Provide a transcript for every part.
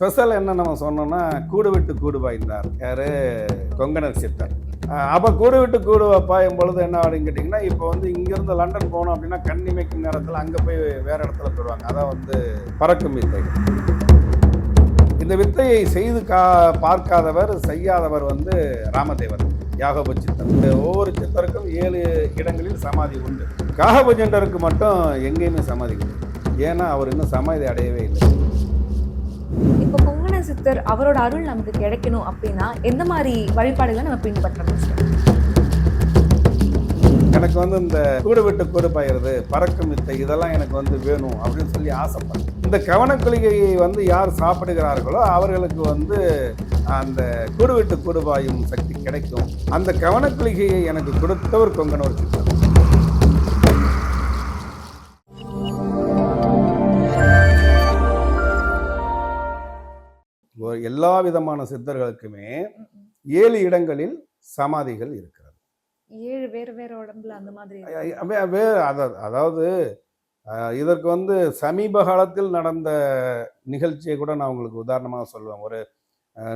Special என்ன நம்ம சொன்னோம்னா கூடு விட்டு கூடு பாய்ந்தார். யாரு? கொங்கணர் சித்தர். அப்போ கூடு விட்டு கூடு பாயும் பொழுது என்ன அப்படின்னு கேட்டிங்கன்னா இப்போ வந்து இங்கேருந்து லண்டன் போனோம் அப்படின்னா கண்ணிமைக்கும் நேரத்தில் அங்கே போய் வேற இடத்துல போயிடுவாங்க. அதான் வந்து பறக்கும் வித்தை. இந்த வித்தையை செய்து கா பார்க்காதவர் செய்யாதவர் வந்து ராமதேவர் யாகப சித்தர். இந்த ஒவ்வொரு சித்தருக்கும் ஏழு இடங்களில் சமாதி உண்டு. காகபஜண்டருக்கு மட்டும் எங்கேயுமே சமாதி உண்டு ஏன்னா அவர் இன்னும் சமாதி அடையவே இல்லை. இப்போ கொங்கண சித்தர் அவரோட அருள் நமக்கு கிடைக்கணும் அப்படின்னா எந்த மாதிரி வழிபாடுகளை நம்ம பின்பற்றணும் எனக்கு வந்து இந்த கூடு விட்டு கூடு பாயிறது பறக்கும் வித்தை இதெல்லாம் எனக்கு வந்து வேணும் அப்படின்னு சொல்லி ஆசைப்படுறேன் இந்த கவனக்குளிகையை வந்து யார் சாப்பிடுகிறார்களோ அவர்களுக்கு வந்து அந்த கூடு விட்டு கூடு பாயும் சக்தி கிடைக்கும். அந்த கவனக்குளிகையை எனக்கு கொடுத்தவர் கொங்கனூர் சித்தர். எல்லா விதமான சித்தர்களுக்குமே ஏழு இடங்களில் சமாதிகள் இருக்கிறது. ஏழு வேறு வேறு உடம்புல அந்த மாதிரி ஐ- ஐ- வே- வே அத- அதாவது இதற்கு வந்து சமீப காலத்தில் நடந்த நிகழ்ச்சியை கூட நான் உங்களுக்கு உதாரணமாக சொல்லுவேன். ஒரு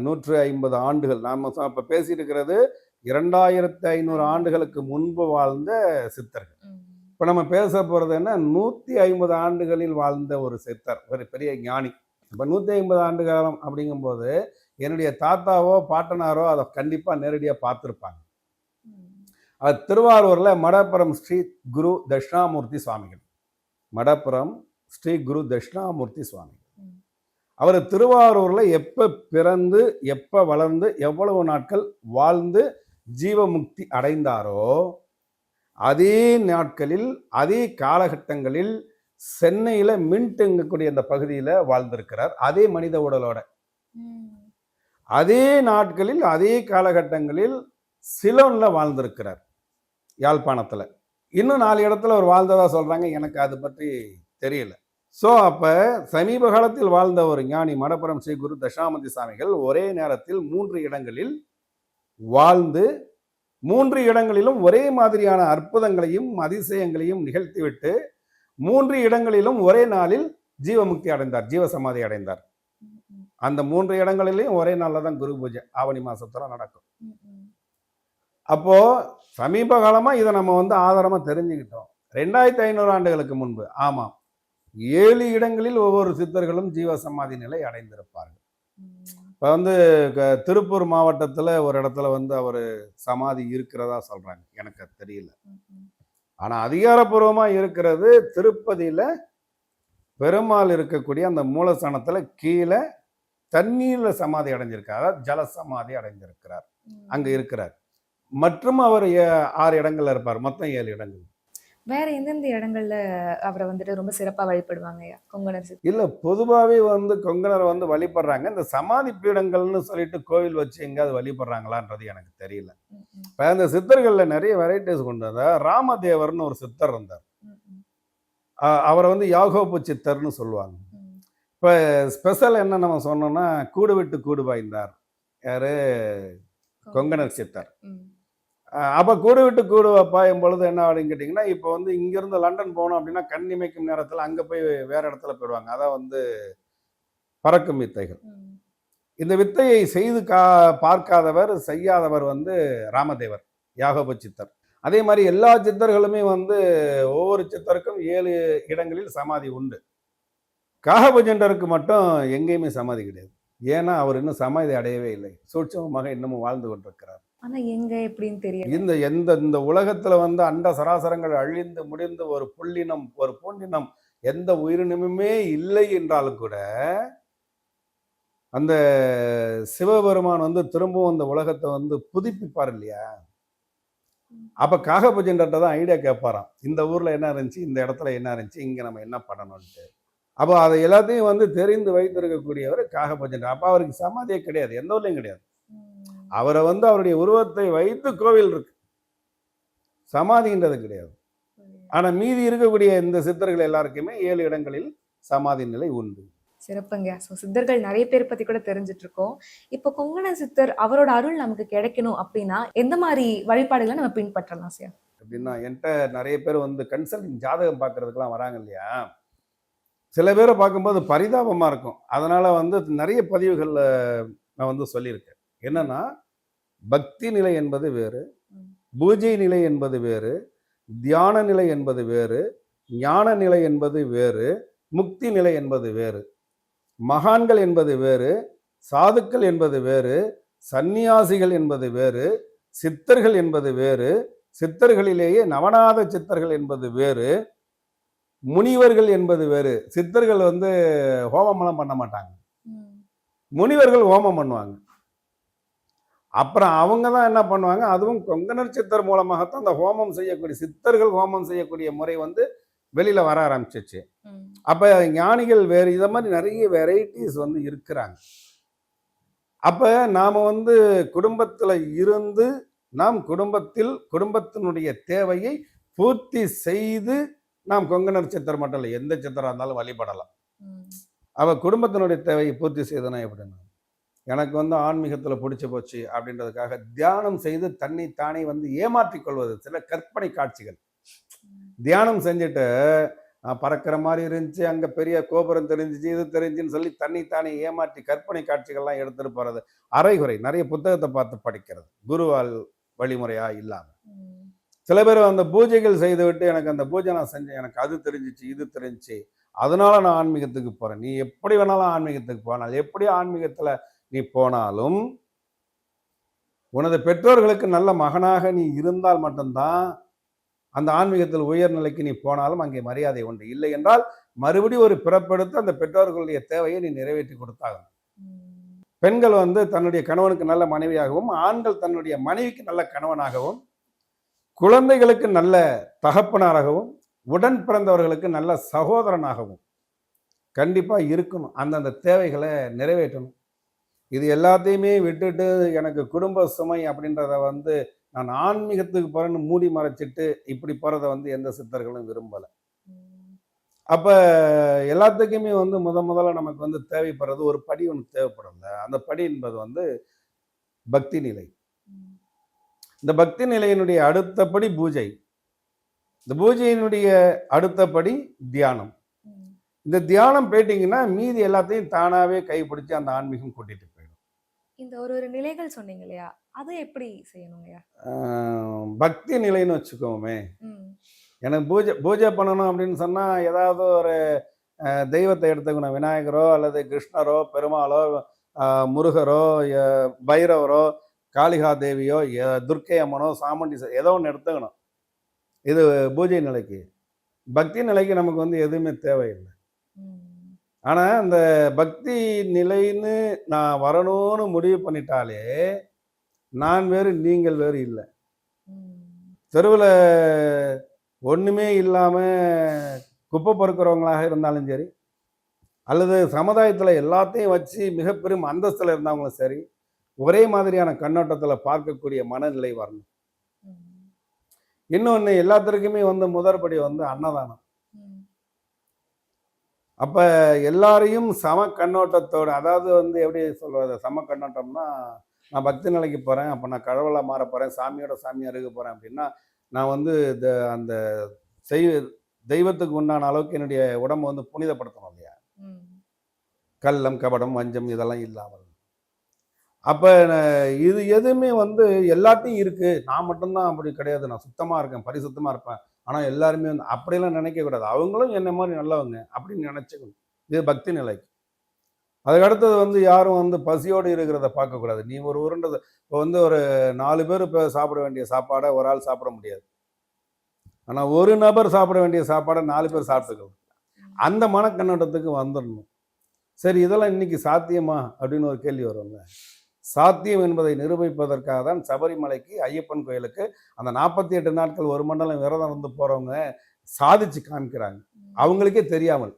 நூற்று ஐம்பது ஆண்டுகள் நாம் இப்போ பேசியிருக்கிறது இரண்டாயிரத்தி ஐநூறு ஆண்டுகளுக்கு முன்பு வாழ்ந்த சித்தர்கள். இப்போ நம்ம பேச போகிறது என்ன? நூற்றி ஐம்பது ஆண்டுகளில் வாழ்ந்த ஒரு சித்தர் ஒரு பெரிய ஞானி. இப்போ நூற்றி ஐம்பது ஆண்டு காலம் அப்படிங்கும்போது என்னுடைய தாத்தாவோ பாட்டனாரோ அதை கண்டிப்பாக நேரடியாக பார்த்துருப்பாங்க. அது திருவாரூரில் மடப்புரம் ஸ்ரீ குரு தட்சிணாமூர்த்தி சுவாமிகள். மடப்புரம் ஸ்ரீ குரு தட்சிணாமூர்த்தி சுவாமி அவர் திருவாரூரில் எப்போ பிறந்து எப்போ வளர்ந்து எவ்வளவு நாட்கள் வாழ்ந்து ஜீவமுக்தி அடைந்தாரோ அதே நாட்களில் அதே காலகட்டங்களில் சென்னையில் மின்ட்டுங்கக்கூடிய அந்த பகுதியில் வாழ்ந்திருக்கிறார். அதே மனித உடலோட. அதே நாட்களில் அதே காலகட்டங்களில் சிலோனில் வாழ்ந்திருக்கிறார். யாழ்ப்பாணத்தில். இன்னும் நாலு இடத்துல அவர் வாழ்ந்ததா சொல்கிறாங்க எனக்கு அது பற்றி தெரியல. ஸோ அப்போ சமீப காலத்தில் வாழ்ந்த ஒரு ஞானி மடப்புரம் ஸ்ரீ குரு தசாமதி சாமிகள் ஒரே நேரத்தில் மூன்று இடங்களில் வாழ்ந்து மூன்று இடங்களிலும் ஒரே மாதிரியான அற்புதங்களையும் அதிசயங்களையும் நிகழ்த்திவிட்டு மூன்று இடங்களிலும் ஒரே நாளில் ஜீவமுக்தி அடைந்தார் ஜீவசமாதி அடைந்தார். அந்த மூன்று இடங்களிலையும் ஒரே நாளில் தான் குரு பூஜை ஆவணி மாசத்துல நடக்கும். அப்போ சமீப காலமா இதை நம்ம வந்து ஆதாரமா தெரிஞ்சுக்கிட்டோம். ரெண்டாயிரத்தி ஐநூறு ஆண்டுகளுக்கு முன்பு ஆமாம் ஏழு இடங்களில் ஒவ்வொரு சித்தர்களும் ஜீவ சமாதி நிலை அடைந்திருப்பார்கள். இப்போ வந்து திருப்பூர் மாவட்டத்தில் ஒரு இடத்துல வந்து அவர் சமாதி இருக்கிறதா சொல்றாங்க எனக்கு தெரியல. ஆனால் அதிகாரப்பூர்வமாக இருக்கிறது திருப்பதியில் பெருமாள் இருக்கக்கூடிய அந்த மூலஸ்தானத்தில் கீழே தண்ணீரில் சமாதி அடைஞ்சிருக்கார். அதாவது ஜல சமாதி அடைஞ்சிருக்கிறார். அங்கே இருக்கிறார். மற்றும் அவர் ஆறு இடங்கள்ல இருப்பார். மொத்தம் ஏழு இடங்கள். வேற எந்தெந்த இடங்கள்ல அவரை வந்துட்டு ரொம்ப சிறப்பா வழிபடுவாங்க? கொங்கணர் இல்லை பொதுவாகவே வந்து கொங்கணரை வந்து வழிபடுறாங்க. இந்த சமாதி பீடங்கள்னு சொல்லிட்டு கோவில் வச்சு எங்கேயாவது வழிபடுறாங்களான்றது எனக்கு தெரியல. இப்போ அந்த சித்தர்களில் நிறைய வெரைட்டிஸ் கொண்டு வந்தார் ராமதேவர்னு ஒரு சித்தர் இருந்தார். அவரை வந்து யாகோப்பு சித்தர்னு சொல்லுவாங்க. இப்போ ஸ்பெஷல் என்ன நம்ம சொன்னோம்னா கூடு விட்டு கூடு பாய்ந்தார். யாரு? கொங்கணர். சித்தர். அப்ப கூடு விட்டு கூடு பாயும் பொழுது என்ன அப்படின்னு கேட்டிங்கன்னா இப்போ வந்து இங்கிருந்து லண்டன் போனோம் அப்படின்னா கண்ணிமைக்கும் நேரத்தில் அங்கே போய் வேற இடத்துல போயிடுவாங்க. அதான் வந்து பறக்கும் வித்தைகள். இந்த வித்தையை செய்து கா பார்க்காதவர் செய்யாதவர் வந்து ராமதேவர் யாகப சித்தர். அதே மாதிரி எல்லா சித்தர்களுமே வந்து ஒவ்வொரு சித்தருக்கும் ஏழு இடங்களில் சமாதி உண்டு. காகபஜண்டருக்கு மட்டும் எங்கேயுமே சமாதி கிடையாது. ஏன்னா அவர் இன்னும் சமாதி அடையவே இல்லை. சூட்சமமாக இன்னமும் வாழ்ந்து கொண்டிருக்கிறார். ஆனா எங்க எப்படின்னு தெரியல. இந்த எந்த இந்த உலகத்துல வந்து அண்ட சராசரங்கள் அழிந்து முடிந்து ஒரு புள்ளினம் ஒரு பூண்டினம் எந்த உயிரினமுமே இல்லை என்றாலும் கூட அந்த சிவபெருமான் வந்து திரும்பவும் அந்த உலகத்தை வந்து புதுப்பிப்பார் இல்லையா? அப்ப காகபஜன்ட்ட தான் ஐடியா கேட்பாராம். இந்த ஊர்ல என்ன இருந்துச்சு இந்த இடத்துல என்ன இருந்துச்சு இங்க நம்ம என்ன பண்ணணும்ட்டு அப்போ அதை எல்லாத்தையும் வந்து தெரிந்து வைத்திருக்கக்கூடியவர் காகபஜன் அப்போ அவருக்கு சமாதியே கிடையாது எந்த ஊர்லயும் கிடையாது. அவரை வந்து அவருடைய உருவத்தை வைத்து கோவில் இருக்கு. சமாதின்றது கிடையாது. ஆனா மீதி இருக்கக்கூடிய இந்த சித்தர்கள் எல்லாருக்குமே ஏழு இடங்களில் சமாதி நிலை உண்டு. சிறப்புங்க. ஸோ சித்தர்கள் நிறைய பேர் பத்தி கூட தெரிஞ்சுட்டு இருக்கோம் இப்போ கொங்கண சித்தர் அவரோட அருள் நமக்கு கிடைக்கணும் அப்படின்னா எந்த மாதிரி வழிபாடுகளை நம்ம பின்பற்றலாம் சார் அப்படின்னா என்கிட்ட நிறைய பேர் வந்து கன்சல்டிங் ஜாதகம் பார்க்கறதுக்கெல்லாம் வராங்க இல்லையா? சில பேரை பார்க்கும்போது பரிதாபமாக இருக்கும். அதனால் வந்து நிறைய பதிவுகளில் நான் வந்து சொல்லியிருக்கேன். என்னன்னா பக்தி நிலை என்பது வேறு. பூஜை நிலை என்பது வேறு தியான நிலை என்பது வேறு ஞான நிலை என்பது வேறு முக்தி நிலை என்பது வேறு மகான்கள் என்பது வேறு சாதுக்கள் என்பது வேறு சந்நியாசிகள் என்பது வேறு சித்தர்கள் என்பது வேறு சித்தர்களிலேயே நவநாத சித்தர்கள் என்பது வேறு முனிவர்கள் என்பது வேறு சித்தர்கள் வந்து ஹோமமெல்லாம் பண்ண மாட்டாங்க. முனிவர்கள் ஹோமம் பண்ணுவாங்க அப்புறம் அவங்க தான் என்ன பண்ணுவாங்க அதுவும் கொங்கணர் சித்தர் மூலமாகத்தான் அந்த ஹோமம் செய்யக்கூடிய சித்தர்கள் ஹோமம் செய்யக்கூடிய முறை வந்து வெளியில வர ஆரம்பிச்சிச்சு. அப்ப ஞானிகள் வேறு இத மாதிரி நிறைய வெரைட்டிஸ் வந்து இருக்கிறாங்க அப்ப நாம வந்து குடும்பத்துல இருந்து நாம் குடும்பத்தில் குடும்பத்தினுடைய தேவையை பூர்த்தி செய்து நாம் கொங்கணர் சித்தர் மட்டும் இல்லை எந்த சித்தராக இருந்தாலும் வழிபடலாம் ம். அவ குடும்பத்தினுடைய தேவையை பூர்த்தி செய்தனா எப்படின்னா எனக்கு வந்து ஆன்மீகத்தில் பிடிச்சி போச்சு அப்படின்றதுக்காக தியானம் செய்து தன்னை தானே வந்து ஏமாற்றிக் கொள்வது சில கற்பனை காட்சிகள். தியானம் செஞ்சுட்டு நான் பறக்கிற மாதிரி இருந்துச்சு அங்கே பெரிய கோபுரம் தெரிஞ்சிச்சு இது தெரிஞ்சுன்னு சொல்லி தன்னை தானே ஏமாற்றி கற்பனை காட்சிகள்லாம் எடுத்துட்டு போறது அரைகுறை. நிறைய புத்தகத்தை பார்த்து படிக்கிறது. குருவால் வழிமுறையா இல்லாமல் சில பேர் அந்த பூஜைகள் செய்துவிட்டு எனக்கு அந்த பூஜை நான் செஞ்சேன். எனக்கு அது தெரிஞ்சிச்சு இது தெரிஞ்சிச்சு. அதனால நான் ஆன்மீகத்துக்கு போறேன். நீ எப்படி வேணாலும் ஆன்மீகத்துக்கு போனால் எப்படி ஆன்மீகத்துல நீ போனாலும் உனது பெற்றோர்களுக்கு நல்ல மகனாக நீ இருந்தால் மட்டும்தான் அந்த ஆன்மீகத்தில் உயர்நிலைக்கு நீ போனாலும் அங்கே மரியாதை உண்டு. இல்லை என்றால் மறுபடியும் ஒரு பிறப்பெடுத்து அந்த பெற்றோர்களுடைய தேவையை நீ நிறைவேற்றி கொடுத்தாகும் பெண்கள் வந்து தன்னுடைய கணவனுக்கு நல்ல மனைவியாகவும் ஆண்கள் தன்னுடைய மனைவிக்கு நல்ல கணவனாகவும் குழந்தைகளுக்கு நல்ல தகப்பனாராகவும் உடன் பிறந்தவர்களுக்கு நல்ல சகோதரனாகவும் கண்டிப்பாக இருக்கணும். அந்தந்த தேவைகளை நிறைவேற்றணும். இது எல்லாத்தையுமே விட்டுட்டு எனக்கு குடும்ப சுமை அப்படின்றத வந்து நான் ஆன்மீகத்துக்கு போறேன்னு மூடி மறைச்சிட்டு இப்படி போறதை வந்து எந்த சித்தர்களும் விரும்பல. அப்ப எல்லாத்துக்குமே வந்து முத முதல்ல நமக்கு வந்து தேவைப்படுறது ஒரு படி ஒன்று தேவைப்படும்ல அந்த படி என்பது வந்து பக்தி நிலை. இந்த பக்தி நிலையினுடைய அடுத்தபடி பூஜை இந்த பூஜையினுடைய அடுத்தபடி தியானம். இந்த தியானம் போயிட்டீங்கன்னா மீதி எல்லாத்தையும் தானாவே கைப்பிடிச்சு அந்த ஆன்மீகம் கூட்டிட்டு இந்த ஒரு ஒரு நிலைகள் சொன்னீங்க இல்லையா? அது எப்படி செய்யணுங்கய்யா பக்தி நிலைன்னு வச்சுக்கோமே. எனக்கு பூஜை பூஜை பண்ணணும் அப்படின்னு சொன்னா ஏதாவது ஒரு தெய்வத்தை எடுத்துக்கணும். விநாயகரோ அல்லது கிருஷ்ணரோ பெருமாளோ முருகரோ பைரவரோ காளிகா தேவியோ துர்க்கை அம்மனோ சாமுண்டி ஏதோ ஒன்று எடுத்துக்கணும். இது பூஜை நிலைக்கு. பக்தி நிலைக்கு நமக்கு வந்து எதுவுமே தேவையில்லை. ஆனா அந்த பக்தி நிலைன்னு நான் வரணும்னு முடிவு பண்ணிட்டாலே நான் வேறு நீங்கள் வேறு இல்லை. தெருவில் ஒன்றுமே இல்லாமல் குப்பை பொறுக்கிறவங்களாக இருந்தாலும் சரி அல்லது சமுதாயத்தில் எல்லாத்தையும் வச்சு மிகப்பெரும் அந்தஸ்தில் இருந்தவங்களும் சரி ஒரே மாதிரியான கண்ணோட்டத்தில் பார்க்கக்கூடிய மனநிலை வரணும். இன்னொன்று எல்லாத்திற்குமே வந்து முதற்படி வந்து அன்னதானம். அப்போ எல்லாரையும் சம கண்ணோட்டத்தோடு அதாவது வந்து எப்படி சொல்கிறது சம கண்ணோட்டம்னா நான் பக்தி நிலைக்கு போகிறேன் அப்போ நான் கடவுளாக மாற போகிறேன் சாமியோட சாமியாக இருக்க போகிறேன் அப்படின்னா நான் வந்து இந்த அந்த செய் தெய்வத்துக்கு உண்டான அளவுக்கு என்னுடைய உடம்பை வந்து புனிதப்படுத்தணும் இல்லையா. கள்ளம் கபடம் வஞ்சம் இதெல்லாம் இல்லாமல். அப்போ இது எதுவுமே வந்து எல்லாத்தையும் இருக்குது நான் மட்டும்தான் அப்படி கிடையாது. நான் சுத்தமாக இருக்கேன் பரிசுத்தமாக இருப்பேன். ஆனால் எல்லாருமே வந்து அப்படியெல்லாம் நினைக்கக்கூடாது அவங்களும் என்ன மாதிரி நல்லவங்க அப்படின்னு நினச்சிக்கணும். இது பக்தி நிலைக்கு. அதுக்கடுத்தது வந்து யாரும் வந்து பசியோடு இருக்கிறத பார்க்கக்கூடாது. நீ ஒரு உருண்டை இப்போ வந்து ஒரு நாலு பேர் இப்போ சாப்பிட வேண்டிய சாப்பாடை ஒரு ஆள் சாப்பிட முடியாது. ஆனால் ஒரு நபர் சாப்பிட வேண்டிய சாப்பாடை நாலு பேர் சாப்பிட்டுக்கலாம். அந்த மனக்கண்ணோட்டத்துக்கு வந்துடணும் சரி இதெல்லாம் இன்னைக்கு சாத்தியமா? அப்படின்னு ஒரு கேள்வி வரும்ல. சாத்தியம் என்பதை நிரூபிப்பதற்காக தான் சபரிமலைக்கு ஐயப்பன் கோயிலுக்கு அந்த நாற்பத்தி எட்டு நாட்கள் ஒரு மண்டலம் விரதம் வந்து போறவங்க சாதிச்சு காமிக்கிறாங்க. அவங்களுக்கே தெரியாமல்.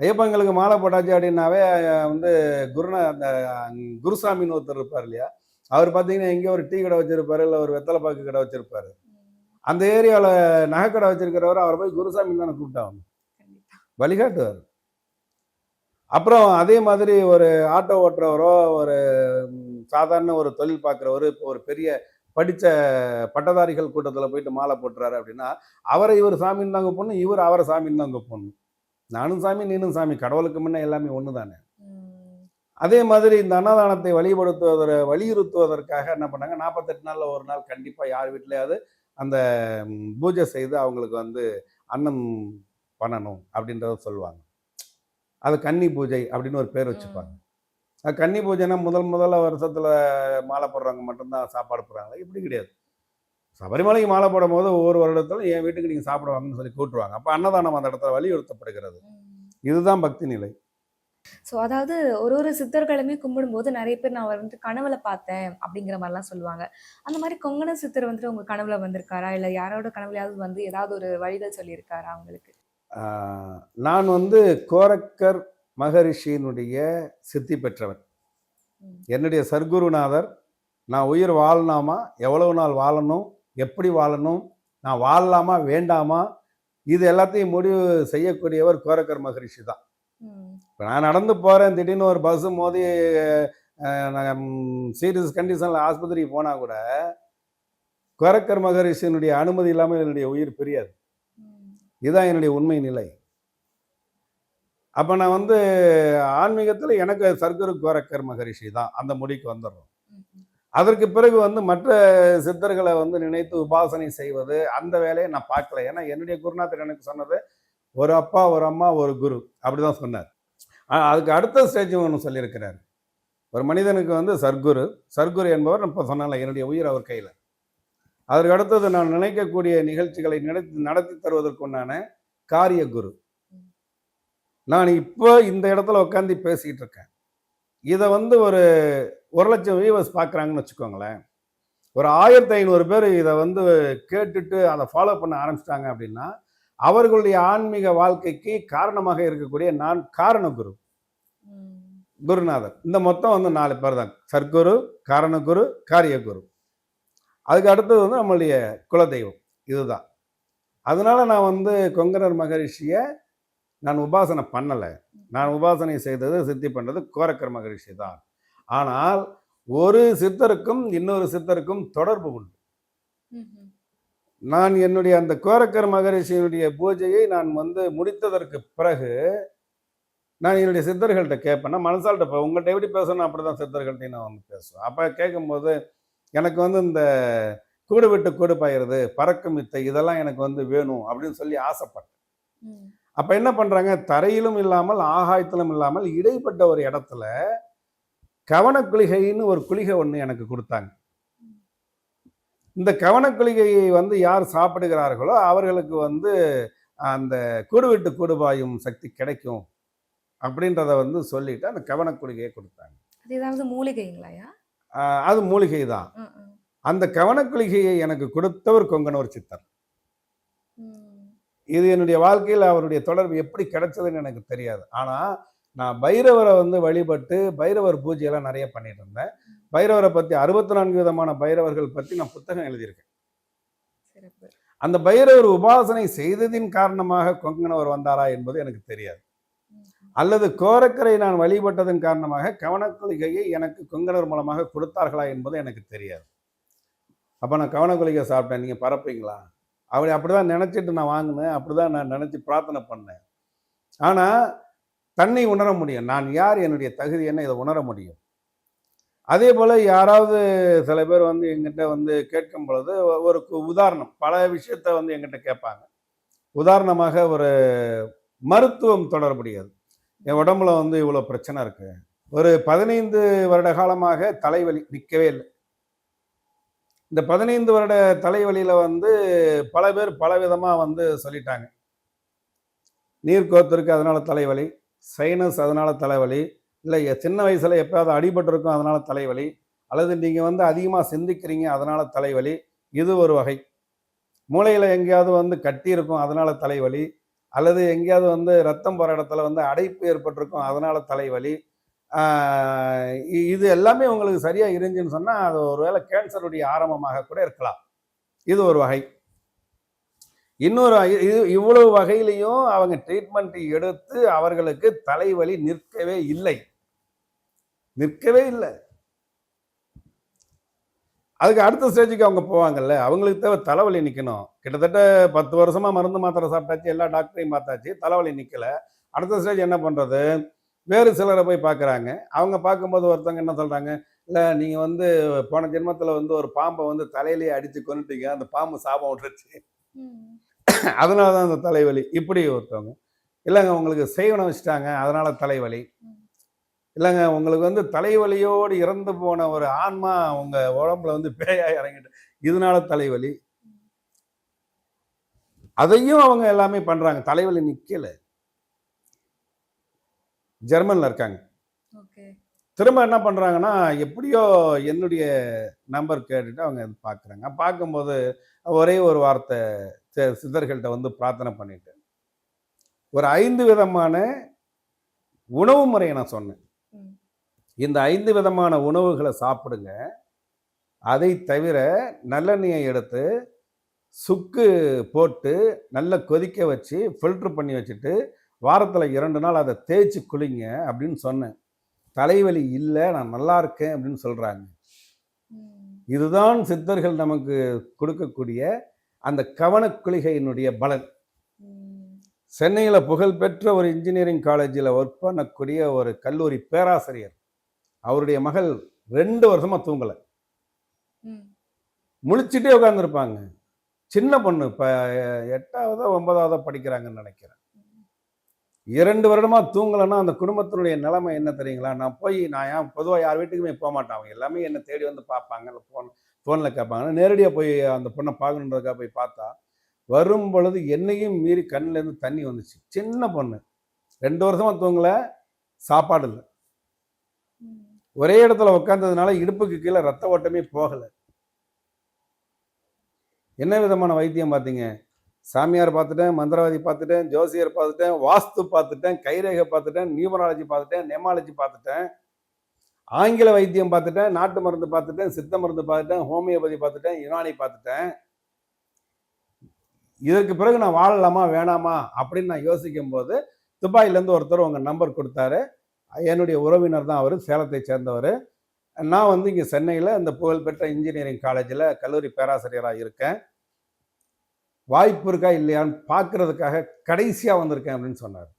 ஐயப்பங்களுக்கு மாலை போட்டாச்சு அப்படின்னாவே வந்து குருநா அந்த குருசாமின்னு ஒருத்தர் இருப்பார் இல்லையா? அவர் பார்த்தீங்கன்னா எங்கேயோ ஒரு டீ கடை வச்சிருப்பாரு இல்லை ஒரு வெத்தலை பாக்கு கடை வச்சிருப்பாரு. அந்த ஏரியாவில் நகைக்கடை வச்சிருக்கிறவர் அவரை போய் குருசாமின்னு தானே கூப்பிட்டாங்க வழிகாட்டுவார். அப்புறம் அதே மாதிரி ஒரு ஆட்டோ ஓட்டுறவரோ ஒரு சாதாரண ஒரு தொழில் பார்க்குறவர் இப்போ ஒரு பெரிய படித்த பட்டதாரிகள் கூட்டத்தில் போயிட்டு மாலை போட்டுறாரு அப்படின்னா அவரை இவர் சாமின்னு தாங்க பொண்ணு இவர் அவரை சாமின்னு தாங்க பொண்ணு நானும் சாமி நீனும் சாமி கடவுளுக்கு முன்ன எல்லாமே ஒன்று தானே. அதே மாதிரி இந்த அன்னதானத்தை வழிபடுத்துவதை வலியுறுத்துவதற்காக என்ன பண்ணாங்க நாற்பத்தெட்டு நாளில் ஒரு நாள் கண்டிப்பாக யார் வீட்லையாவது அந்த பூஜை செய்து அவங்களுக்கு வந்து அன்னம் பண்ணணும் அப்படின்றத சொல்லுவாங்க. அது கன்னி பூஜை அப்படின்னு ஒரு பேர் வச்சுப்பாங்க. அது கன்னி பூஜைனா முதல் முதல்ல வருஷத்தில் மாலை போடுறவங்க மட்டும்தான் சாப்பாடு போடுறாங்களா? இப்படி கிடையாது. சபரிமலைக்கு மாலை போடும் போது ஒவ்வொரு வருடத்திலும் என் வீட்டுக்கு நீங்கள் சாப்பிட வாங்கன்னு சொல்லி கூட்டுருவாங்க. அப்போ அன்னதானம் அந்த இடத்துல வலியுறுத்தப்படுகிறது. இதுதான் பக்தி நிலை. ஸோ அதாவது ஒரு ஒரு சித்தர்களுமே கும்பிடும்போது நிறைய பேர் நான் வந்துட்டு கனவுல பார்த்தேன் அப்படிங்கிற மாதிரிலாம் சொல்லுவாங்க. அந்த மாதிரி கொங்கண சித்தர் வந்துட்டு உங்க கனவுல வந்திருக்காரா? இல்லை யாரோட கனவுலையாவது வந்து ஏதாவது ஒரு வழிகள் சொல்லியிருக்காரா அவங்களுக்கு நான் வந்து கோரக்கர் மகரிஷியினுடைய சித்தி பெற்றவன். என்னுடைய சர்க்குருநாதர் நான் உயிர் வாழலாமா? எவ்வளவு நாள் வாழணும்? எப்படி வாழணும்? நான் வாழலாமா? வேண்டாமா? இது எல்லாத்தையும் முடிவு செய்யக்கூடியவர் கோரக்கர் மகரிஷி தான். இப்போ நான் நடந்து போகிறேன் திடீர்னு ஒரு பஸ்ஸு மோதி சீரியஸ் கண்டிஷனில் ஆஸ்பத்திரிக்கு போனால் கூட கோரக்கர் மகரிஷியினுடைய அனுமதி இல்லாமல் என்னுடைய உயிர் பிரியாது. இதுதான் என்னுடைய உண்மை நிலை. அப்போ நான் வந்து ஆன்மீகத்தில் எனக்கு சர்க்குரு கோரக்கர் மகரிஷி தான். அந்த முடிக்கு வந்துடுறோம். அதற்கு பிறகு வந்து மற்ற சித்தர்களை வந்து நினைத்து உபாசனை செய்வது அந்த வேலையை நான் பார்க்கல. ஏன்னா என்னுடைய குருநாதர் எனக்கு சொன்னது ஒரு அப்பா ஒரு அம்மா ஒரு குரு. அப்படிதான் சொன்னார். ஆ, அதுக்கு அடுத்த ஸ்டேஜ் ஒன்று சொல்லியிருக்கிறார். ஒரு மனிதனுக்கு வந்து சர்க்குரு சர்க்குரு என்பவர் இப்போ சொன்னால என்னுடைய உயிர் அவர் கையில். அதற்கு அடுத்தது நான் நினைக்கக்கூடிய நிகழ்ச்சிகளை நடத்தி நடத்தி தருவதற்குண்டான காரிய குரு நான் இப்போ இந்த இடத்துல உட்காந்து பேசிக்கிட்டு இருக்கேன். இதை வந்து ஒரு ஒரு லட்சம் வியூவர்ஸ் பார்க்குறாங்கன்னு வச்சுக்கோங்களேன். ஒரு ஆயிரத்தி ஐநூறு பேர் இதை வந்து கேட்டுட்டு அதை ஃபாலோ பண்ண ஆரம்பிச்சிட்டாங்க அப்படின்னா அவர்களுடைய ஆன்மீக வாழ்க்கைக்கு காரணமாக இருக்கக்கூடிய நான் காரணகுரு. ம். குருநாதர். இந்த மொத்தம் வந்து நாலு பேர் தான். சர்க்குரு காரணகுரு காரியகுரு. அதுக்கு அடுத்தது வந்து நம்மளுடைய குலதெய்வம். இதுதான். அதனால நான் வந்து கொங்கணர் மகரிஷியை நான் உபாசனை பண்ணலை. நான் உபாசனை செய்தது சித்தி பண்ணது கோரக்கர் மகரிஷி தான். ஆனால் ஒரு சித்தருக்கும் இன்னொரு சித்தருக்கும் தொடர்பு உண்டு. நான் என்னுடைய அந்த கோரக்கர் மகரிஷியினுடைய பூஜையை நான் வந்து முடித்ததற்கு பிறகு நான் என்னுடைய சித்தர்கள்ட்ட கேட்பேன் நான் மனசால்கிட்ட இப்போ உங்கள்கிட்ட எப்படி பேசணும் அப்படி தான் சித்தர்கள்ட்டையும் நான் வந்து பேசுவேன். அப்போ கேட்கும்போது எனக்கு வந்து இந்த கூடு விட்டு கூடு பாயிறது பறக்கும் வித்தை இதெல்லாம் எனக்கு வந்து வேணும் அப்படின்னு சொல்லி ஆசைப்பட்டேன். அப்போ என்ன பண்ணுறாங்க தரையிலும் இல்லாமல் ஆகாயத்திலும் இல்லாமல் இடைப்பட்ட ஒரு இடத்துல கவனக்குளிகைன்னு ஒரு குளிகை ஒன்று எனக்கு கொடுத்தாங்க. இந்த கவனக்குளிகையை வந்து யார் சாப்பிடுகிறார்களோ அவர்களுக்கு வந்து அந்த கூடு விட்டு கூடு பாயும் சக்தி கிடைக்கும் அப்படின்றத வந்து சொல்லிட்டு அந்த கவனக்குளிகையை கொடுத்தாங்க. அது ஏதாவது மூலிகைங்களாயா? அது மூலிகை தான். அந்த கவனக்குளிகையை எனக்கு கொடுத்தவர் கொங்கனவர் சித்தர். இது என்னுடைய வாழ்க்கையில் அவருடைய தொடர்பு எப்படி கிடைச்சதுன்னு எனக்கு தெரியாது. ஆனால் நான் பைரவரை வந்து வழிபட்டு பைரவர் பூஜையெல்லாம் நிறைய பண்ணிட்டு இருந்தேன். பைரவரை பற்றி அறுபத்தி நான்கு விதமான பைரவர்கள் பற்றி நான் புத்தகம் எழுதியிருக்கேன். அந்த பைரவர் உபாசனை செய்ததின் காரணமாக கொங்கணவர் வந்தாரா என்பது எனக்கு தெரியாது. அல்லது கோரக்கரை நான் வழிபட்டதன் காரணமாக கவனக்குலிகையை எனக்கு கொங்கணர் மூலமாக கொடுத்தார்களா என்பது எனக்கு தெரியாது. அப்போ நான் கவனக்குலிகை சாப்பிட்டேன். நீங்கள் பரப்பீங்களா அப்படி அப்படி தான் நினச்சிட்டு நான் வாங்கினேன். அப்படிதான் நான் நினச்சி பிரார்த்தனை பண்ணேன். ஆனால் தன்னை உணர முடியும். நான் யார்? என்னுடைய தகுதி என்ன? இதை உணர முடியும். அதே போல் யாராவது சில பேர் வந்து எங்கிட்ட வந்து கேட்கும் பொழுது ஒரு கு- உதாரணம். பல விஷயத்த வந்து எங்கிட்ட கேட்பாங்க. உதாரணமாக ஒரு மருத்துவம் தொடர்புடையது. என் உடம்புல வந்து இவ்வளோ பிரச்சனை இருக்கு. ஒரு பதினைந்து வருட காலமாக தலைவலி நிற்கவே இல்லை. இந்த பதினைந்து வருட தலைவலியில் வந்து பல பேர் பல விதமாக வந்து சொல்லிட்டாங்க. நீர் கோத்திருக்கு அதனால் தலைவலி. சைனஸ் அதனால் தலைவலி. இல்லை சின்ன வயசில் எப்போயாவது அடிபட்டிருக்கும் அதனால் தலைவலி. அல்லது நீங்கள் வந்து அதிகமாக சிந்திக்கிறீங்க அதனால் தலைவலி. இது ஒரு வகை. மூளையில் எங்கேயாவது வந்து கட்டி இருக்கும் அதனால் தலைவலி. அல்லது எங்கேயாவது வந்து ரத்தம் போகிற இடத்துல வந்து அடைப்பு ஏற்பட்டிருக்கும் அதனால் தலைவலி. இது எல்லாமே உங்களுக்கு சரியாக இருந்துச்சுன்னு சொன்னால் அது ஒருவேளை கேன்சருடைய ஆரம்பமாக கூட இருக்கலாம். இது ஒரு வகை. இன்னொரு இது இவ்வளவு வகையிலையும் அவங்க ட்ரீட்மெண்ட் எடுத்து அவர்களுக்கு தலைவலி நிற்கவே இல்லை. நிற்கவே இல்லை. அதுக்கு அடுத்த ஸ்டேஜுக்கு அவங்க போவாங்கல்ல அவங்களுக்கு தேவை தலைவலி நிற்கணும் கிட்டத்தட்ட பத்து வருஷமா மருந்து மாத்திரை சாப்பிட்டாச்சு எல்லா டாக்டரையும் பார்த்தாச்சு தலைவலி நிற்கல அடுத்த ஸ்டேஜ் என்ன பண்ணுறது வேறு சிலரை போய் பார்க்குறாங்க. அவங்க பார்க்கும்போது ஒருத்தவங்க என்ன சொல்கிறாங்க இல்லை நீங்கள் வந்து போன ஜென்மத்தில் வந்து ஒரு பாம்பை வந்து தலையிலேயே அடித்து கொண்டுட்டீங்க அந்த பாம்பு சாபம் விட்டுருச்சு. அதனால தான் அந்த தலைவலி. இப்படி ஒருத்தவங்க. இல்லைங்க உங்களுக்கு செய்வனை வச்சுட்டாங்க அதனால தலைவலி. இல்லைங்க உங்களுக்கு வந்து தலைவலியோடு இறந்து போன ஒரு ஆன்மா உங்க உடம்புல வந்து பேயா இறங்கிட்டு இதனால தலைவலி. அதையும் அவங்க எல்லாமே பண்றாங்க. தலைவலி நிக்கல. ஜெர்மன்ல இருக்காங்க. ஓகே. திரும்ப என்ன பண்றாங்கன்னா எப்படியோ என்னுடைய நம்பர் கேட்டுட்டு அவங்க பார்க்குறாங்க பார்க்கும்போது ஒரே ஒரு வார்த்தை சித்தர்கள்ட்ட வந்து பிரார்த்தனை பண்ணிட்டு ஒரு ஐந்து விதமான உணவு முறையை நான் சொன்னேன். இந்த ஐந்து விதமான உணவுகளை சாப்பிடுங்க. அதை தவிர நல்லெண்ணெயை எடுத்து சுக்கு போட்டு நல்லா கொதிக்க வச்சு ஃபில்டர் பண்ணி வச்சுட்டு வாரத்தில் இரண்டு நாள் அதை தேய்ச்சி குளிங்க அப்படின்னு சொன்னேன். தலைவலி இல்லை நான் நல்லா இருக்கேன் அப்படின்னு சொல்கிறாங்க. இதுதான் சித்தர்கள் நமக்கு கொடுக்கக்கூடிய அந்த கவனக்குளிகையினுடைய பலன். சென்னையில் புகழ்பெற்ற ஒரு இன்ஜினியரிங் காலேஜில் ஒர்க் பண்ணக்கூடிய ஒரு கல்லூரி பேராசிரியர். அவருடைய மகள் ரெண்டு வருஷமாக தூங்கலை. முழிச்சிட்டே உட்காந்துருப்பாங்க சின்ன பொண்ணு இப்போ எட்டாவதோ ஒன்பதாவதோ படிக்கிறாங்கன்னு நினைக்கிறேன். இரண்டு வருடமாக தூங்கலைன்னா அந்த குடும்பத்தினுடைய நிலைமை என்ன தெரியுங்களா? நான் போய் நான் ஏன் பொதுவாக யார் வீட்டுக்குமே போக மாட்டேன். அவங்க எல்லாமே என்னை தேடி வந்து பார்ப்பாங்க. இல்லை ஃபோன் ஃபோனில் கேட்பாங்க. நேரடியாக போய் அந்த பொண்ணை பார்க்கணுன்றதுக்காக போய் பார்த்தா வரும் பொழுது என்னையும் மீறி கண்ணுலேருந்து தண்ணி வந்துச்சு. சின்ன பொண்ணு. ரெண்டு வருஷமாக தூங்கலை. சாப்பாடு இல்லை. ஒரே இடத்துல உட்காந்ததுனால இடுப்புக்கு கீழே ரத்த ஓட்டமே போகலை. என்ன விதமான வைத்தியம் பார்த்தீங்க? சாமியார் பார்த்துட்டேன் மந்திரவாதி பார்த்துட்டேன் ஜோசியர் பார்த்துட்டேன் வாஸ்து பார்த்துட்டேன் கைரேகை பார்த்துட்டேன் நியூமராலஜி பார்த்துட்டேன் நெமாலஜி பார்த்துட்டேன். ஆங்கில வைத்தியம் பார்த்துட்டேன் நாட்டு மருந்து பார்த்துட்டேன் சித்த மருந்து பார்த்துட்டேன் ஹோமியோபதி பார்த்துட்டேன் யுனானி பார்த்துட்டேன். இதற்கு பிறகு நான் வாழலாமா வேணாமா அப்படின்னு நான் யோசிக்கும் போது துபாயிலேருந்து ஒருத்தர் உங்கள் நம்பர் கொடுத்தாரு. என்னுடைய உறவினர் தான் அவர் சேலத்தை சேர்ந்தவர். நான் வந்து இங்கே சென்னையில் இந்த புகழ்பெற்ற இன்ஜினியரிங் காலேஜில் கல்லூரி பேராசிரியராக இருக்கேன். வாய்ப்பு இருக்கா இல்லையான்னு பார்க்கறதுக்காக கடைசியாக வந்திருக்கேன் அப்படின்னு சொன்னார்.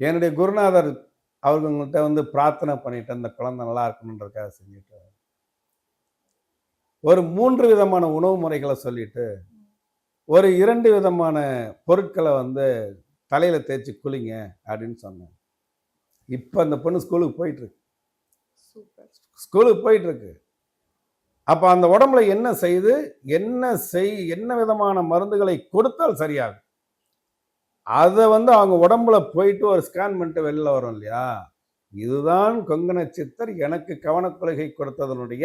என்னுடைய குருநாதர் அவங்கள்ட்ட வந்து பிரார்த்தனை பண்ணிட்டு அந்த குழந்தை நல்லா இருக்கணுன்றதுக்காக செஞ்சுட்டு ஒரு மூன்று விதமான உணவு முறைகளை சொல்லிட்டு ஒரு இரண்டு விதமான பொருட்களை வந்து தலையில் தேய்ச்சி குளிங்க அப்படின்னு சொன்னேன் இப்போ அந்த பொண்ணு ஸ்கூலுக்கு போயிட்டு இருக்கு. சூப்பர். ஸ்கூலுக்கு போயிட்டு இருக்கு. அப்போ அந்த உடம்புல என்ன செய்து என்ன செய் என்ன விதமான மருந்துகளை கொடுத்தால் சரியாகும்? அதை வந்து அவங்க உடம்புல போயிட்டு ஒரு ஸ்கேன் பண்ணிட்டு வெளில வரும் இல்லையா? இதுதான் கொங்கண சித்தர் எனக்கு கவனக்குலகை கொடுத்ததனுடைய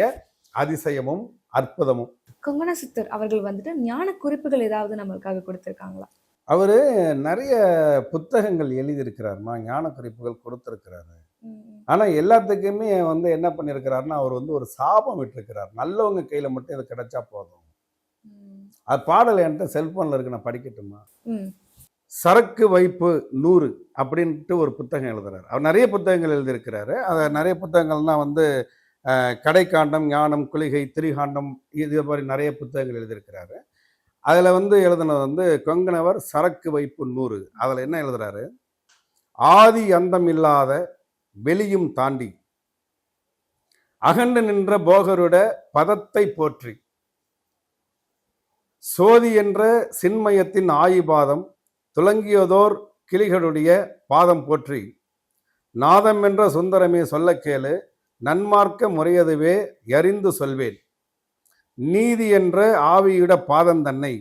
அதிசயமும் அற்புதமும். கொங்கண சித்தர் அவர்கள் வந்துட்டு ஞான குறிப்புகள் ஏதாவது நம்மளுக்காக கொடுத்திருக்காங்களா? அவர் நிறைய புத்தகங்கள் எழுதியிருக்கிறாருமா ஞான குறிப்புகள் கொடுத்துருக்கிறாரு. ஆனால் எல்லாத்துக்குமே வந்து என்ன பண்ணியிருக்கிறாருன்னா அவர் வந்து ஒரு சாபம் விட்டுருக்கிறார். நல்லவங்க கையில் மட்டும் இது கிடைச்சா போதும். அது பாடல் என்கிட்ட செல்ஃபோனில் இருக்கு நான் படிக்கட்டுமா. சரக்கு வைப்பு நூறு அப்படின்ட்டு ஒரு புத்தகம் எழுதுறாரு. அவர் நிறைய புத்தகங்கள் எழுதியிருக்கிறாரு. அதை நிறைய புத்தகங்கள்லாம் வந்து கடைக்காண்டம் ஞானம் குளிகை திரிகாண்டம் இது மாதிரி நிறைய புத்தகங்கள் எழுதியிருக்கிறாரு. அதில் வந்து எழுதுனது வந்து கொங்கணவர் சரக்கு வைப்பு நூறு. அதில் என்ன எழுதுறாரு? ஆதி அந்தம் இல்லாத வெளியும் தாண்டி. அகண்டு நின்ற போகருட பதத்தை போற்றி. சோதி என்ற சின்மயத்தின் ஆயுபாதம் துலங்கியதோர் கிளிகளுடைய பாதம் போற்றி. நாதம் என்ற சுந்தரமே சொல்ல கேளு நன்மார்க்க முறையதுவே எறிந்து சொல்வேன். நீதி என்ற ஆவியிட பாதம் தன்னை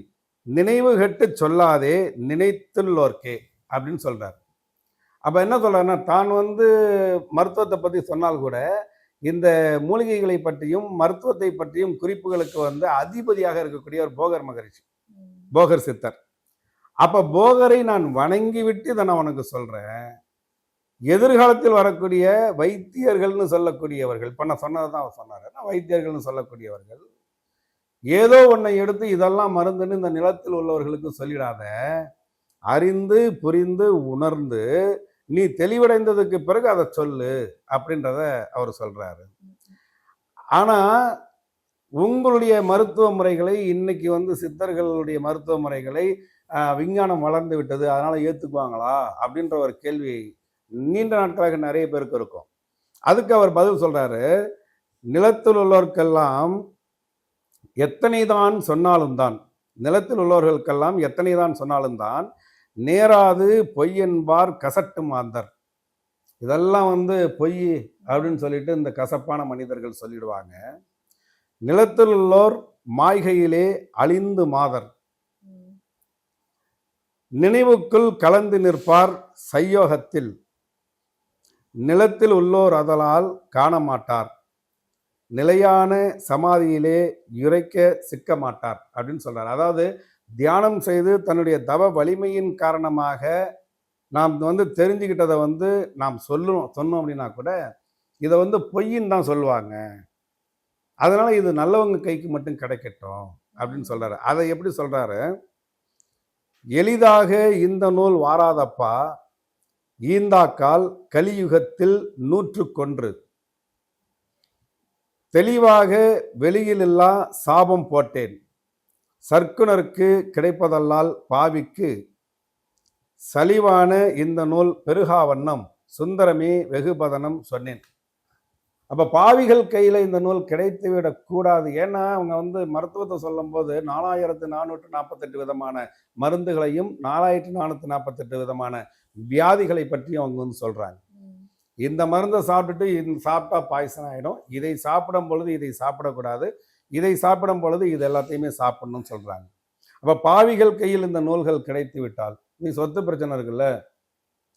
நினைவு கெட்டு சொல்லாதே நினைத்துள்ளோர்க்கே அப்படின்னு சொல்றார். அப்ப என்ன சொல்றாருன்னா தான் வந்து மருத்துவத்தை பத்தி சொன்னால் கூட இந்த மூலிகைகளை பற்றியும் மருத்துவத்தை பற்றியும் குறிப்புகளுக்கு வந்து அதிபதியாக இருக்கக்கூடிய ஒரு போகர் மகரிஷி போகர் சித்தர். அப்ப போகரை நான் வணங்கி விட்டு இதை நான் உனக்கு சொல்றேன். எதிர்காலத்தில் வரக்கூடிய வைத்தியர்கள்னு சொல்லக்கூடியவர்கள் இப்ப நான் சொன்னதுதான் அவர் சொன்னார் நான் வைத்தியர்கள்னு சொல்லக்கூடியவர்கள் ஏதோ ஒன்றை எடுத்து இதெல்லாம் மருந்துன்னு இந்த நிலத்தில் உள்ளவர்களுக்கு சொல்லிடாத. அறிந்து புரிந்து உணர்ந்து நீ தெளிவடைந்ததுக்கு பிறகு அதை சொல்லு அப்படின்றத அவர் சொல்றாரு. ஆனா உங்களுடைய மருத்துவ முறைகளை இன்னைக்கு வந்து சித்தர்களுடைய மருத்துவ முறைகளை விஞ்ஞானம் வளர்ந்து விட்டது அதனால ஏத்துக்குவாங்களா? அப்படின்ற ஒரு கேள்வி நீண்ட நாட்களாக நிறைய பேருக்கு இருக்கும். அதுக்கு அவர் பதில் சொல்றாரு நிலத்தில் உள்ளவர்க்கெல்லாம் எத்தனை தான் சொன்னாலும் தான் நிலத்தில் உள்ளவர்களுக்கெல்லாம் எத்தனை தான் சொன்னாலும் தான் நேராது பொய் என்பார் கசட்டு மாந்தர் இதெல்லாம் வந்து பொய் அப்படின்னு சொல்லிட்டு இந்த கசப்பான மனிதர்கள் சொல்லிடுவாங்க. நிலத்தில் உள்ளோர் மாய்கையிலே அழிந்து மாதர். நினைவுக்குள் கலந்து நிற்பார் சையோகத்தில். நிலத்தில் உள்ளோர் அதலால் காண மாட்டார் நிலையான சமாதியிலே இறைக்க சிக்க மாட்டார் அப்படின்னு சொல்றார். அதாவது தியானம் செய்து தன்னுடைய தவ வலிமையின் காரணமாக நாம் வந்து தெரிஞ்சுக்கிட்டதை வந்து நாம் சொல்லணும் சொன்னோம் அப்படின்னா கூட இதை வந்து பொய்ன்னு தான் சொல்லுவாங்க. அதனால இது நல்லவங்க கைக்கு மட்டும் கிடைக்கட்டும் அப்படின்னு சொல்றாரு. அதை எப்படி சொல்றாரு? எளிதாக இந்த நூல் வாராதப்பா ஈந்தாக்கால் கலியுகத்தில் நூற்றுக்கொன்று. தெளிவாக வெளியிலெல்லாம் சாபம் போட்டேன். சர்க்குணருக்கு கிடைப்பதல்லால் பாவிக்கு சலிவான இந்த நூல் பெருகாவண்ணம் சுந்தரமே வெகுபதனம் சொன்னேன். அப்போ பாவிகள் கையில் இந்த நூல் கிடைத்து விடக்கூடாது ஏன்னா அவங்க வந்து மருத்துவத்தை சொல்லும்போது நாலாயிரத்து நானூற்று நாற்பத்தெட்டு விதமான மருந்துகளையும் நாலாயிரத்து நானூற்றி நாற்பத்தெட்டு விதமான வியாதிகளை பற்றியும் அவங்க வந்து சொல்கிறாங்க இந்த மருந்தை சாப்பிட்டுட்டு இது சாப்பிட்டா பாய்சன் ஆகிடும் இதை சாப்பிடும் பொழுது இதை சாப்பிடக்கூடாது. இதை சாப்பிடும் பொழுது இது எல்லாத்தையுமே சாப்பிடணும்னு சொல்கிறாங்க அப்போ பாவிகள் கையில் இந்த நூல்கள் கிடைத்து விட்டால் நீ சொத்து பிரச்சனை இருக்குல்ல?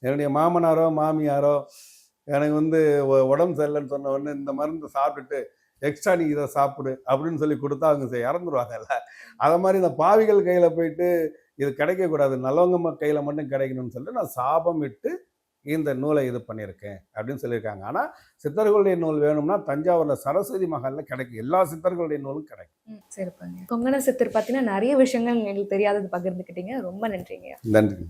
என்னுடைய மாமனாரோ மாமியாரோ எனக்கு வந்து உடம்பு சரியில்லைன்னு சொன்ன உடனே இந்த மருந்தை சாப்பிட்டுட்டு எக்ஸ்ட்ரா நீ இதை சாப்பிடு அப்படின்னு சொல்லி கொடுத்தா அவங்க இறந்துருவாங்கல்ல அதை மாதிரி இந்த பாவிகள் கையில் போயிட்டு இது கிடைக்கக்கூடாது. நல்லவங்க ம- மட்டும் கிடைக்கணும்னு சொல்லிட்டு நான் சாபம் விட்டு இந்த நூலை இது பண்ணியிருக்கேன் அப்படின்னு சொல்லியிருக்காங்க. ஆனால் சித்தர்களுடைய நூல் வேணும்னா தஞ்சாவூரில் சரஸ்வதி மகாலில் கிடைக்கும். எல்லா சித்தர்களுடைய நூலும் கிடைக்கும். சிறப்புங்க. கொங்கண சித்தர் பத்தின நிறைய விஷயங்கள் எங்களுக்கு தெரியாதது பகிர்ந்துக்கிட்டீங்க. ரொம்ப நன்றிங்க. நன்றி